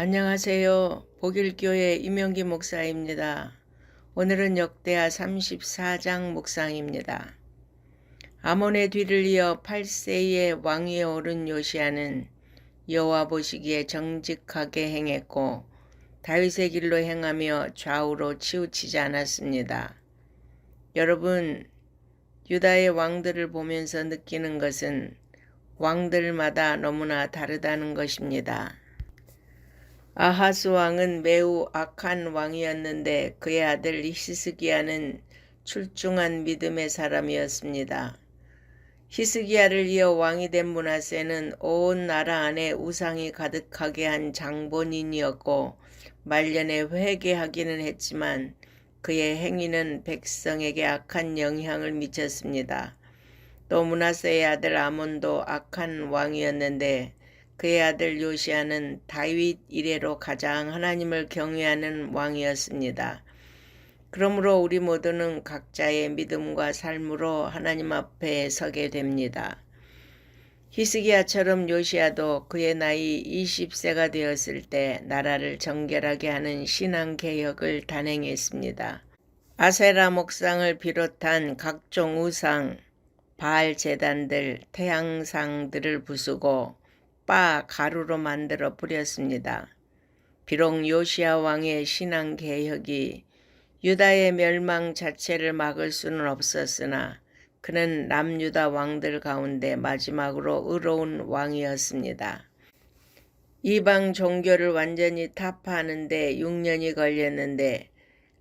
안녕하세요. 복일교회 이명기 목사입니다. 오늘은 역대하 34장 묵상입니다. 아몬의 뒤를 이어 8세의 왕위에 오른 요시아는 여호와 보시기에 정직하게 행했고 다윗의 길로 행하며 좌우로 치우치지 않았습니다. 여러분, 유다의 왕들을 보면서 느끼는 것은 왕들마다 너무나 다르다는 것입니다. 아하스 왕은 매우 악한 왕이었는데 그의 아들 히스기야는 출중한 믿음의 사람이었습니다. 히스기야를 이어 왕이 된 문하세는 온 나라 안에 우상이 가득하게 한 장본인이었고 말년에 회개하기는 했지만 그의 행위는 백성에게 악한 영향을 미쳤습니다. 또 문하세의 아들 아몬도 악한 왕이었는데 그의 아들 요시아는 다윗 이래로 가장 하나님을 경외하는 왕이었습니다. 그러므로 우리 모두는 각자의 믿음과 삶으로 하나님 앞에 서게 됩니다. 히스기야처럼 요시아도 그의 나이 20세가 되었을 때 나라를 정결하게 하는 신앙 개혁을 단행했습니다. 아세라 목상을 비롯한 각종 우상, 바알 재단들, 태양상들을 부수고 빠 가루로 만들어 뿌렸습니다. 비록 요시아 왕의 신앙 개혁이 유다의 멸망 자체를 막을 수는 없었으나 그는 남유다 왕들 가운데 마지막으로 의로운 왕이었습니다. 이방 종교를 완전히 타파하는데 6년이 걸렸는데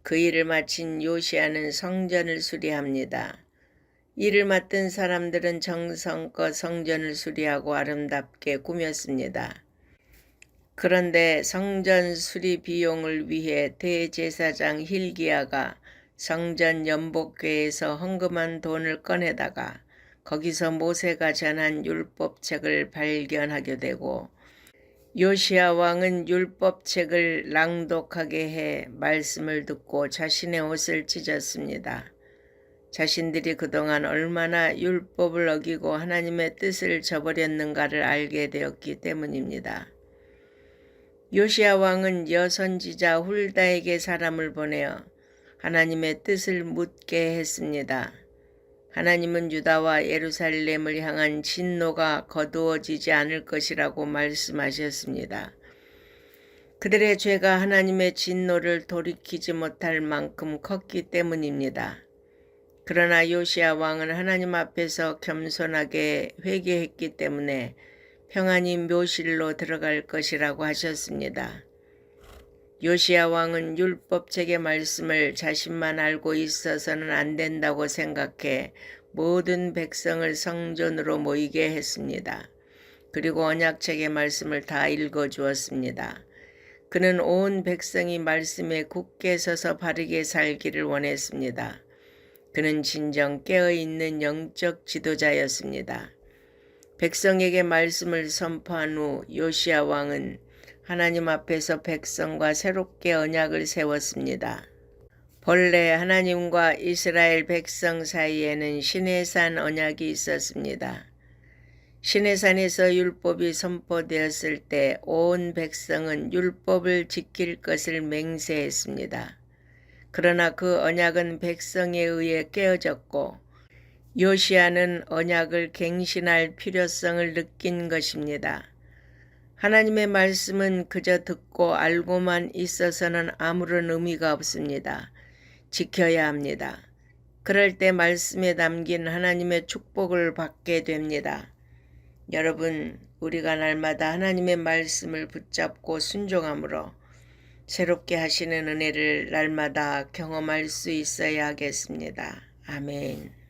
그 일을 마친 요시아는 성전을 수리합니다. 일을 맡은 사람들은 정성껏 성전을 수리하고 아름답게 꾸몄습니다. 그런데 성전 수리 비용을 위해 대제사장 힐기야가 성전 연복궤에서 헌금한 돈을 꺼내다가 거기서 모세가 전한 율법책을 발견하게 되고 요시아 왕은 율법책을 낭독하게 해 말씀을 듣고 자신의 옷을 찢었습니다. 자신들이 그동안 얼마나 율법을 어기고 하나님의 뜻을 저버렸는가를 알게 되었기 때문입니다. 요시아 왕은 여선지자 훌다에게 사람을 보내어 하나님의 뜻을 묻게 했습니다. 하나님은 유다와 예루살렘을 향한 진노가 거두어지지 않을 것이라고 말씀하셨습니다. 그들의 죄가 하나님의 진노를 돌이키지 못할 만큼 컸기 때문입니다. 그러나 요시아 왕은 하나님 앞에서 겸손하게 회개했기 때문에 평안히 묘실로 들어갈 것이라고 하셨습니다. 요시아 왕은 율법책의 말씀을 자신만 알고 있어서는 안 된다고 생각해 모든 백성을 성전으로 모이게 했습니다. 그리고 언약책의 말씀을 다 읽어 주었습니다. 그는 온 백성이 말씀에 굳게 서서 바르게 살기를 원했습니다. 그는 진정 깨어있는 영적 지도자였습니다. 백성에게 말씀을 선포한 후 요시아 왕은 하나님 앞에서 백성과 새롭게 언약을 세웠습니다. 본래 하나님과 이스라엘 백성 사이에는 시내산 언약이 있었습니다. 시내산에서 율법이 선포되었을 때 온 백성은 율법을 지킬 것을 맹세했습니다. 그러나 그 언약은 백성에 의해 깨어졌고 요시아는 언약을 갱신할 필요성을 느낀 것입니다. 하나님의 말씀은 그저 듣고 알고만 있어서는 아무런 의미가 없습니다. 지켜야 합니다. 그럴 때 말씀에 담긴 하나님의 축복을 받게 됩니다. 여러분, 우리가 날마다 하나님의 말씀을 붙잡고 순종함으로 새롭게 하시는 은혜를 날마다 경험할 수 있어야 하겠습니다. 아멘.